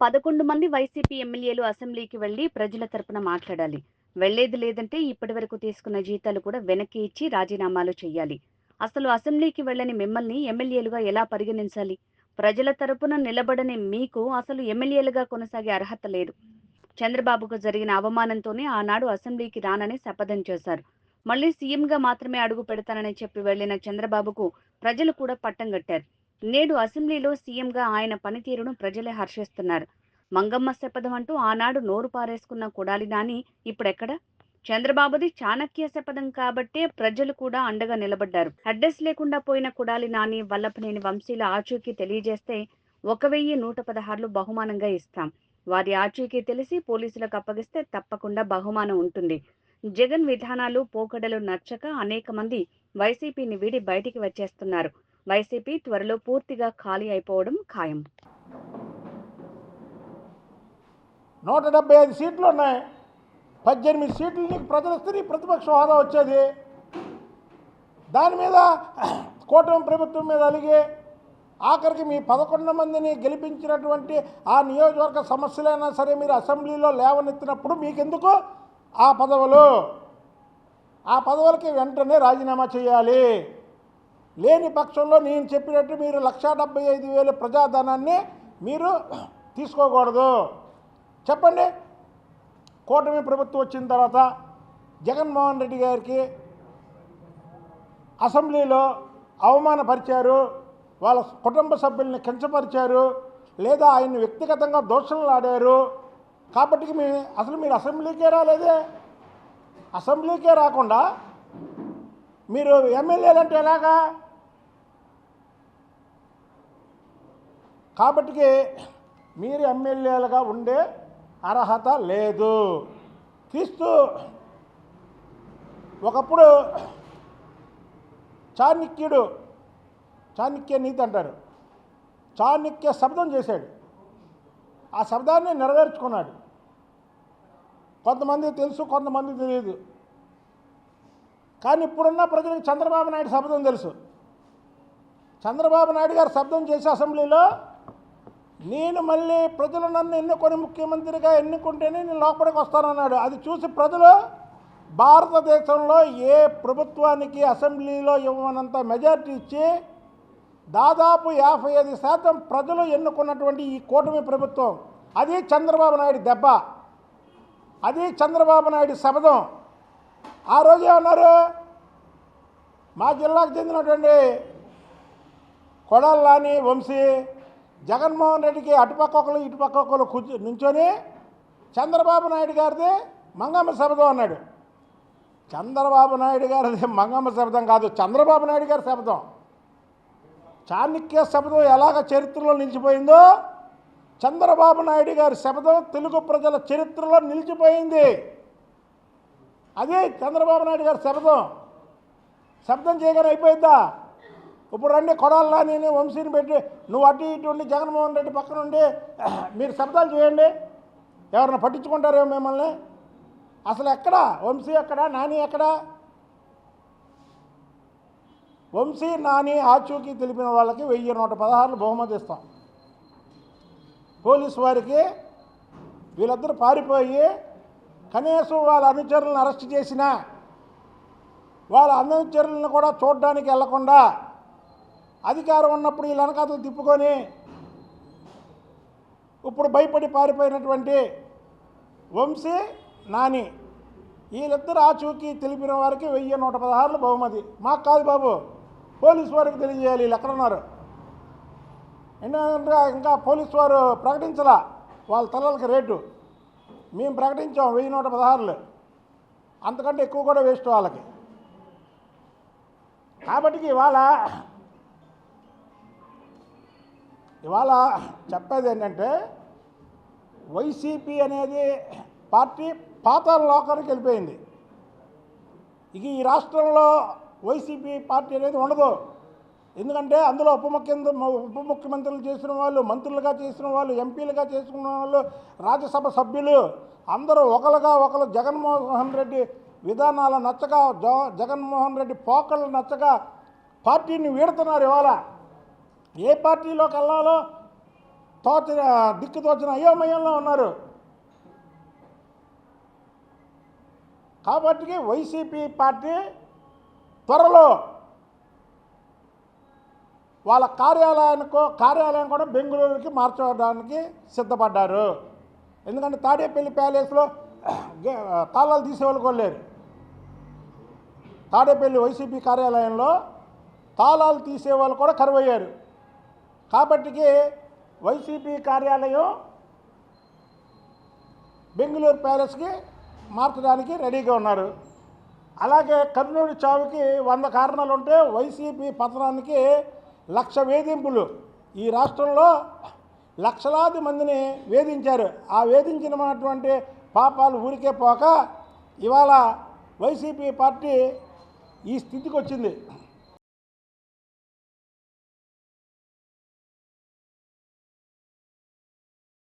పదకొండు మంది వైసీపీ ఎమ్మెల్యేలు అసెంబ్లీకి వెళ్ళి ప్రజల తరపున మాట్లాడాలి. వెళ్ళేది లేదంటే ఇప్పటి వరకు తీసుకున్న జీతాలు కూడా వెనక్కి ఇచ్చి రాజీనామాలు చేయాలి అసలు అసెంబ్లీకి వెళ్ళని మిమ్మల్ని ఎమ్మెల్యేలుగా ఎలా పరిగణించాలి? ప్రజల తరపున నిలబడని మీకు అసలు ఎమ్మెల్యేలుగా కొనసాగే అర్హత లేదు. చంద్రబాబుకు జరిగిన అవమానంతోనే ఆనాడు అసెంబ్లీకి రానని శపథం చేశారు. మళ్ళీ సీఎంగా మాత్రమే అడుగు పెడతానని చెప్పి వెళ్ళిన చంద్రబాబుకు ప్రజలు కూడా పట్టం కట్టారు. నేడు అసెంబ్లీలో సీఎంగా ఆయన పనితీరును ప్రజలే హర్షిస్తున్నారు. మంగమ్మ శపథం అంటూ ఆనాడు నోరు పారేసుకున్న కొడాలి నాని ఇప్పుడెక్కడ? చంద్రబాబుది చాణక్య శపథం కాబట్టే ప్రజలు కూడా అండగా నిలబడ్డారు. అడ్రస్ లేకుండా పోయిన కొడాలి నాని వల్లభనేని వంశీల ఆచూకీ తెలియజేస్తే ఒక వెయ్యి నూట పదహారులు బహుమానంగా ఇస్తాం. వారి ఆచూకీ తెలిసి పోలీసులకు అప్పగిస్తే తప్పకుండా బహుమానం ఉంటుంది. జగన్ విధానాలు పోకడలు నచ్చక అనేక మంది వైసీపీని వీడి బయటికి వచ్చేస్తున్నారు. వైసీపీ త్వరలో పూర్తిగా ఖాళీ అయిపోవడం ఖాయం. నూట డెబ్బై ఐదు సీట్లు ఉన్నాయి. పద్దెనిమిది సీట్లు నీకు ప్రజలు వస్తే నీ ప్రతిపక్ష హోదా వచ్చేది. దాని మీద కూటమి ప్రభుత్వం మీద అలిగి ఆఖరికి మీ పదకొండు మందిని గెలిపించినటువంటి ఆ నియోజకవర్గ సమస్యలైనా సరే మీరు అసెంబ్లీలో లేవనెత్తినప్పుడు మీకెందుకు ఆ పదవులు? ఆ పదవులకి వెంటనే రాజీనామా చేయాలి. లేని పక్షంలో నేను చెప్పినట్టు మీరు లక్షా డెబ్బై ఐదు వేల ప్రజాధనాన్ని మీరు తీసుకోకూడదు. చెప్పండి. కూటమి ప్రభుత్వం వచ్చిన తర్వాత జగన్మోహన్ రెడ్డి గారికి అసెంబ్లీలో అవమానపరిచారు. వాళ్ళ కుటుంబ సభ్యుల్ని కించపరిచారు. లేదా ఆయన్ని వ్యక్తిగతంగా దోషణలాడారు కాబట్టి మీ అసలు మీరు అసెంబ్లీకే రాలేదే. అసెంబ్లీకే రాకుండా మీరు ఎమ్మెల్యేలు అంటే ఎలాగా? కాబట్టి మీరు ఎమ్మెల్యేలుగా ఉండే అర్హత లేదు. క్రీస్తు ఒకప్పుడు చాణిక్యుడు చాణిక్య నీతి అంటారు. చాణిక్య శబ్దం చేశాడు. ఆ శబ్దాన్ని నెరవేర్చుకున్నాడు. కొంతమంది తెలుసు కొంతమంది తెలియదు. కానీ ఇప్పుడున్న ప్రజలకు చంద్రబాబు నాయుడు శబ్దం తెలుసు. చంద్రబాబు నాయుడు గారు శబ్దం చేసే అసెంబ్లీలో నేను మళ్ళీ ప్రజలు నన్ను ఎన్నుకొని ముఖ్యమంత్రిగా ఎన్నుకుంటేనే నేను లోపలికి వస్తానన్నాడు. అది చూసి ప్రజలు భారతదేశంలో ఏ ప్రభుత్వానికి అసెంబ్లీలో ఇవ్వనంత మెజార్టీ ఇచ్చి దాదాపు యాభై ఐదు శాతం ప్రజలు ఎన్నుకున్నటువంటి ఈ కూటమి ప్రభుత్వం అది చంద్రబాబు నాయుడు దెబ్బ. అది చంద్రబాబు నాయుడు శబదం ఆ రోజు ఏమన్నారు? మా జిల్లాకు చెందినటువంటి కొడాలని వంశీ జగన్మోహన్ రెడ్డికి అటుపక్క ఒకరు ఇటుపక్క ఒకరు కూర్చు నుంచొని చంద్రబాబు నాయుడు గారిది మంగమ్మ శబ్దం అన్నాడు. చంద్రబాబు నాయుడు గారిది మంగమ్మ శబదం కాదు చంద్రబాబు నాయుడు గారి శబదం. చాణక్య శబ్దం ఎలాగ చరిత్రలో నిలిచిపోయిందో చంద్రబాబు నాయుడు గారి శబ్దం తెలుగు ప్రజల చరిత్రలో నిలిచిపోయింది. అదే చంద్రబాబు నాయుడు గారి శబదం. శబ్దం చేయగానే అయిపోయిందా? ఇప్పుడు రండి కొడాలా నేను వంశీని పెట్టి నువ్వు అటు ఇటు ఉండి జగన్మోహన్ రెడ్డి పక్కన ఉండి మీరు శబ్దాలు చేయండి. ఎవరిని పట్టించుకుంటారేమో మిమ్మల్ని? అసలు ఎక్కడ? వంశీ ఎక్కడ? నాని ఎక్కడ? వంశీ నాని ఆచూకీ తెలిపిన వాళ్ళకి వెయ్యి నూట పదహారులు బహుమతి ఇస్తాం. పోలీసు వారికి వీళ్ళిద్దరూ పారిపోయి కనీసం వాళ్ళ అనుచరులను అరెస్ట్ చేసినా వాళ్ళ అనుచరులను కూడా చూడడానికి వెళ్ళకుండా అధికారం ఉన్నప్పుడు ఈ వెనకాతలు తిప్పుకొని ఇప్పుడు భయపడి పారిపోయినటువంటి వంశీ నాని వీళ్ళిద్దరు ఆచూకీ తెలిపిన వారికి వెయ్యి నూట పదహారులు బహుమతి. మాకు కాదు బాబు పోలీసు వారికి తెలియజేయాలి వీళ్ళు ఎక్కడున్నారు ఎందుకంటే ఇంకా పోలీసు వారు ప్రకటించలా వాళ్ళ తలలకి రేటు. మేము ప్రకటించాం వెయ్యి నూట పదహారులు. అంతకంటే ఎక్కువ కూడా వేస్ట్ వాళ్ళకి. కాబట్టి ఇవాళ ఇవాళ చెప్పేది ఏంటంటే వైసీపీ అనేది పార్టీ పాత లోకానికి వెళ్ళిపోయింది. ఇక ఈ రాష్ట్రంలో వైసీపీ పార్టీ అనేది ఉండదు. ఎందుకంటే అందులో ఉప ముఖ్యమంత్రి ఉప ముఖ్యమంత్రులు చేసిన వాళ్ళు మంత్రులుగా చేసిన వాళ్ళు ఎంపీలుగా చేసుకున్న వాళ్ళు రాజ్యసభ సభ్యులు అందరూ ఒకరుగా ఒకరు జగన్మోహన్ రెడ్డి విధానాలు నచ్చక జగన్మోహన్ రెడ్డి పోకళ్ళు నచ్చక పార్టీని వీడుతున్నారు ఇవాళ. ఏ పార్టీలోకి వెళ్ళాలో తోచ దిక్కు తోచిన అయోమయంలో ఉన్నారు. కాబట్టి వైసీపీ పార్టీ త్వరలో వాళ్ళ కార్యాలయానికో కార్యాలయం కూడా బెంగళూరుకి మార్చడానికి సిద్ధపడ్డారు. ఎందుకంటే తాడేపల్లి ప్యాలెస్లో తాళాలు తీసేవాళ్ళు కూడా లేరు. తాడేపల్లి వైసీపీ కార్యాలయంలో తాళాలు తీసేవాళ్ళు కూడా కరువయ్యారు. కాబట్టికి వైసీపీ కార్యాలయం బెంగళూరు ప్యాలెస్కి మార్చడానికి రెడీగా ఉన్నారు. అలాగే కర్నూలు చావుకి వంద కారణాలు ఉంటే వైసీపీ పతనానికి లక్ష వేధింపులు. ఈ రాష్ట్రంలో లక్షలాది మందిని వేధించారు. ఆ వేధించినటువంటి పాపాలు ఊరికే పోక ఇవాళ వైసీపీ పార్టీ ఈ స్థితికి వచ్చింది.